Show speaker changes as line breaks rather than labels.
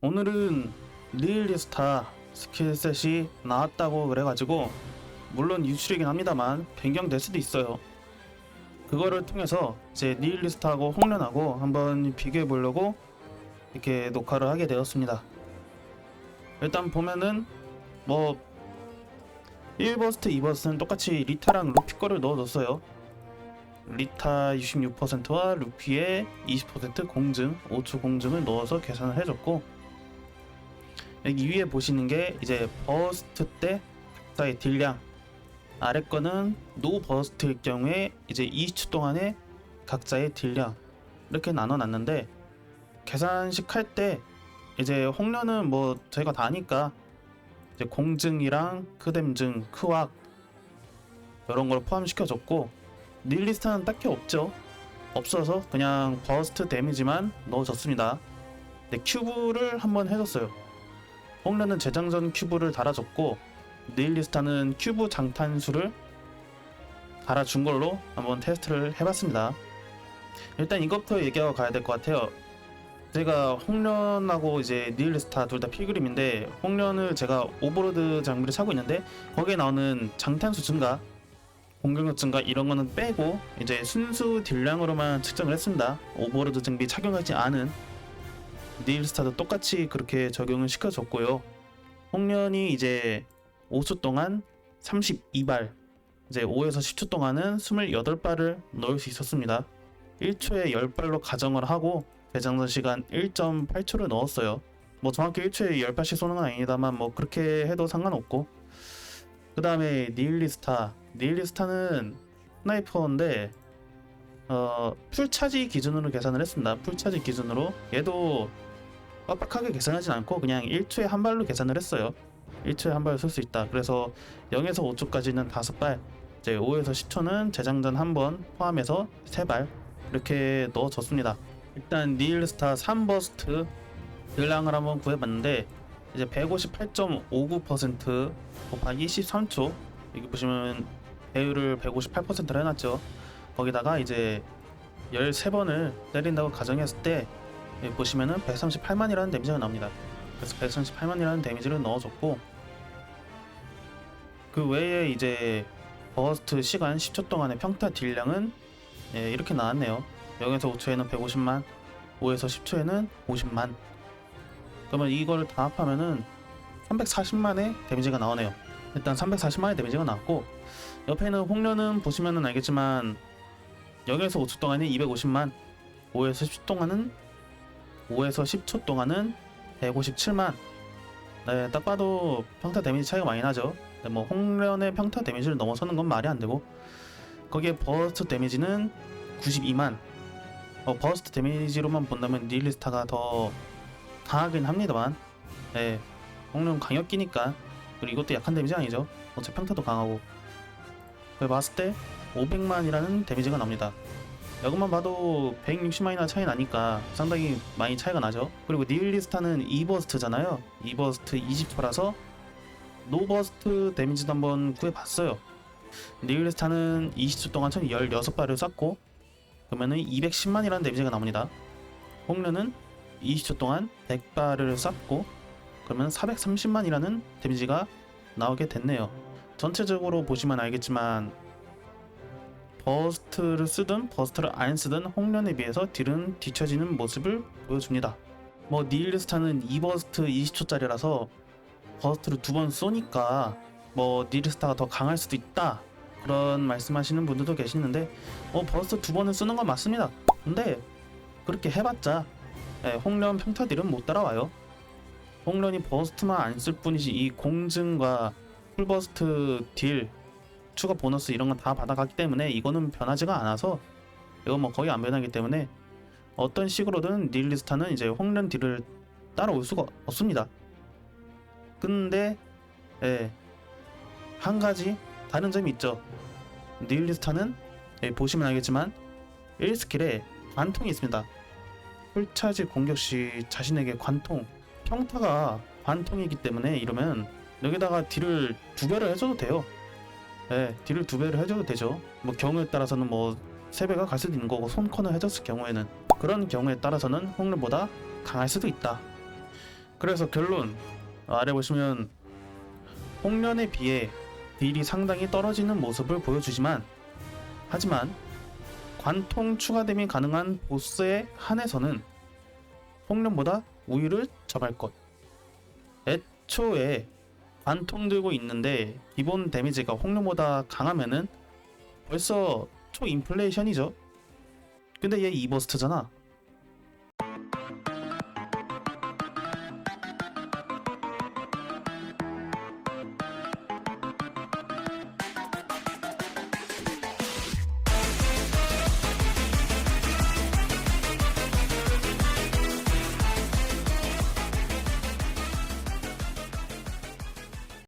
오늘은 리일리스타 스킬셋이 나왔다고 그래가지고 물론 유출이긴 합니다만 변경될 수도 있어요. 그거를 통해서 이제 리일리스트하고 홍련하고 한번 비교해 보려고 이렇게 녹화를 하게 되었습니다. 일단 보면은 뭐 1버스트, 2버스트는 똑같이 리타랑 루피 거를 넣어줬어요. 리타 66%와 루피의 20% 공증, 5초 공증을 넣어서 계산을 해줬고 여기 위에 보시는 게 이제 버스트 때 각자의 딜량 아래 거는 노 버스트일 경우에 이제 20초 동안의 각자의 딜량 이렇게 나눠 놨는데 계산식 할 때 이제 홍련은 뭐 저희가 다 아니까 이제 공증이랑 크뎀증, 크왁 이런 걸 포함시켜 줬고 닐리스트는 딱히 없죠. 없어서 그냥 버스트 데미지만 넣어줬습니다. 네, 큐브를 한번 해줬어요. 홍련은 재장전 큐브를 달아줬고 닐리스타는 큐브 장탄수를 달아준 걸로 한번 테스트를 해봤습니다. 일단 이것부터 얘기하고 가야 될 것 같아요. 제가 홍련하고 이제 닐리스타 둘 다 필그림인데 홍련을 제가 오버로드 장비를 사고 있는데 거기에 나오는 장탄수 증가 공격력 증가 이런 거는 빼고 이제 순수 딜량으로만 측정을 했습니다. 오버로드 장비 착용하지 않은 닐스타도 똑같이 그렇게 적용을 시켜줬고요. 홍련이 이제 5초 동안 32발, 이제 5에서 10초 동안은 28발을 넣을 수 있었습니다. 1초에 10발로 가정을 하고 대장전 시간 1.8초를 넣었어요. 뭐 정확히 1초에 10발씩 쏘는 건 아닙니다만 뭐 그렇게 해도 상관없고 그 다음에 니일리스타 니일리스타는 스나이퍼인데 어 풀차지 기준으로 계산을 했습니다. 풀차지 기준으로 얘도 빡빡하게 계산하진 않고 그냥 1초에 한 발로 계산을 했어요. 1초에 한 발을 쏠수 있다. 그래서 0에서 5초까지는 5발, 이제 5에서 10초는 재장전 한 번 포함해서 3발 이렇게 넣어줬습니다. 일단 니일스타 3버스트 딜량을 한번 구해봤는데 이제 158.59% 곱하기 13초 여기 보시면 배율을 158%로 해놨죠. 거기다가 이제 13번을 때린다고 가정했을 때 여기 보시면은 138만이라는 데미지가 나옵니다. 그래서 138만이라는 데미지를 넣어줬고 그 외에 이제 버스트 시간 10초 동안의 평타 딜량은 예, 이렇게 나왔네요. 0에서 5초에는 150만, 5에서 10초에는 50만. 그러면 이거를 다 합하면은 340만의 데미지가 나오네요. 일단 340만의 데미지가 나왔고 옆에는 홍련은 보시면은 알겠지만 0에서 5초 동안은 250만, 5에서 10초 동안은 5에서 10초 동안은 157만. 네, 딱 봐도 평타 데미지 차이가 많이 나죠. 네, 뭐 홍련의 평타 데미지를 넘어서는 건 말이 안 되고 거기에 버스트 데미지는 92만. 어, 버스트 데미지로만 본다면 닐리스타가 더 강하긴 합니다만, 네, 홍련 강력기니까 그리고 이것도 약한 데미지 아니죠. 어차피 평타도 강하고. 그걸 봤을 때 500만이라는 데미지가 나옵니다. 이것만 봐도 160만이나 차이 나니까 상당히 많이 차이가 나죠. 그리고 닐리스타는 2버스트잖아요. 2버스트 20초라서 노버스트 데미지도 한번 구해봤어요. 닐리스타는 20초 동안 총 16발을 쐈고 그러면은 210만이라는 데미지가 나옵니다. 홍련은 20초 동안 100발을 쐈고 그러면 430만이라는 데미지가 나오게 됐네요. 전체적으로 보시면 알겠지만 버스트를 쓰든 버스트를 안 쓰든 홍련에 비해서 딜은 뒤처지는 모습을 보여줍니다. 뭐 닐리스타는 2버스트 20초짜리라서 버스트를 두 번 쏘니까 뭐 닐리스타가 더 강할 수도 있다 그런 말씀하시는 분들도 계시는데 뭐 버스트 두 번을 쓰는 건 맞습니다. 근데 그렇게 해봤자 예, 홍련 평타 딜은 못 따라와요. 홍련이 버스트만 안 쓸 뿐이지 이 공증과 풀버스트 딜 추가 보너스 이런 건 다 받아갔기 때문에 이거는 변하지가 않아서 이거 뭐 거의 안 변하기 때문에 어떤 식으로든 닐리스타는 이제 홍련 딜을 따라올 수가 없습니다. 근데 예, 한 가지 다른 점이 있죠. 닐리스타는 예, 보시면 알겠지만 1스킬에 관통이 있습니다. 풀차지 공격 시 자신에게 관통 평타가 관통이기 때문에 이러면 여기다가 딜을 두 배를 해줘도 돼요. 네, 딜을 두 배를 해줘도 되죠. 뭐 경우에 따라서는 뭐 세 배가 갈 수도 있는 거고 손컨을 해줬을 경우에는 그런 경우에 따라서는 홍련보다 강할 수도 있다. 그래서 결론 아래 보시면 홍련에 비해 딜이 상당히 떨어지는 모습을 보여주지만 하지만 관통 추가 데미 가능한 보스에 한해서는 홍련보다 우위를 점할 것. 애초에 관통 들고 있는데 기본 데미지가 홍련보다 강하면은 벌써 초 인플레이션이죠. 근데 얘 이버스트잖아.